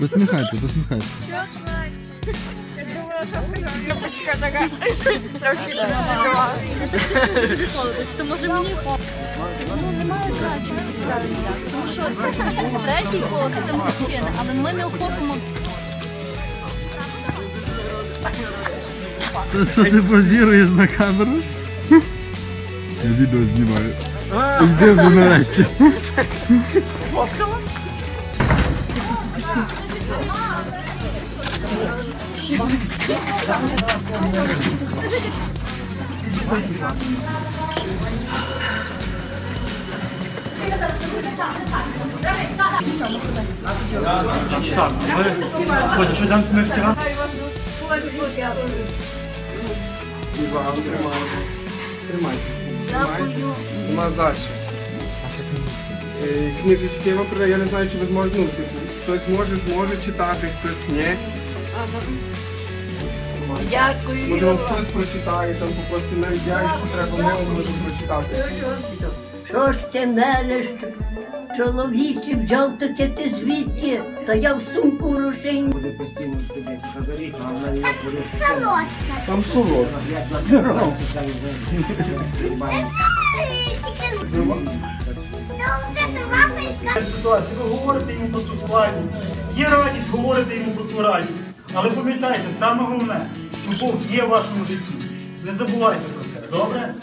Посміхайте, посміхайте. Я думала, що юбочка така трохи допомагала. То може мені ну, немає значення справді як. Тому що третій полк це мужчини, але ми не охопимо Що ти позіруєш на камеру? Я відео знімаю. Йди вже нарешті. Так, ви Боже, що. Е, Книжечки я вам передаю, я не знаю, чи ви зможете, ну, типу, хтось може, зможе читати, хтось ні. Дякую. Може вам хтось прочитає, там попросити навіть я, якщо треба, ми вам можемо прочитати. Що ж це мелеш? Чоловіче взяв таке ти звідки? Та я в сумку грошей. Буде постійно собі заберіть, а вона його буде. Там солодко. ситуації, ви говорите йому про ту складність. Є радість, говорите йому про ту радість. Але пам'ятайте, саме головне, що Бог є в вашому житті. Не забувайте про це, добре?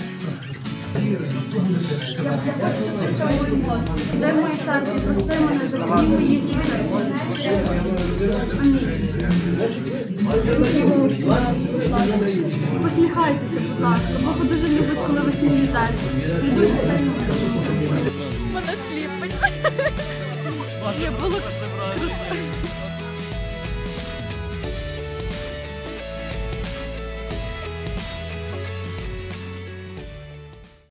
Дай моє серце, прости мене за всі мої Посміхайтеся, будь ласка. Бог дуже любить, коли ви смієтеся. І дуже сильно. Мене сліпить. Було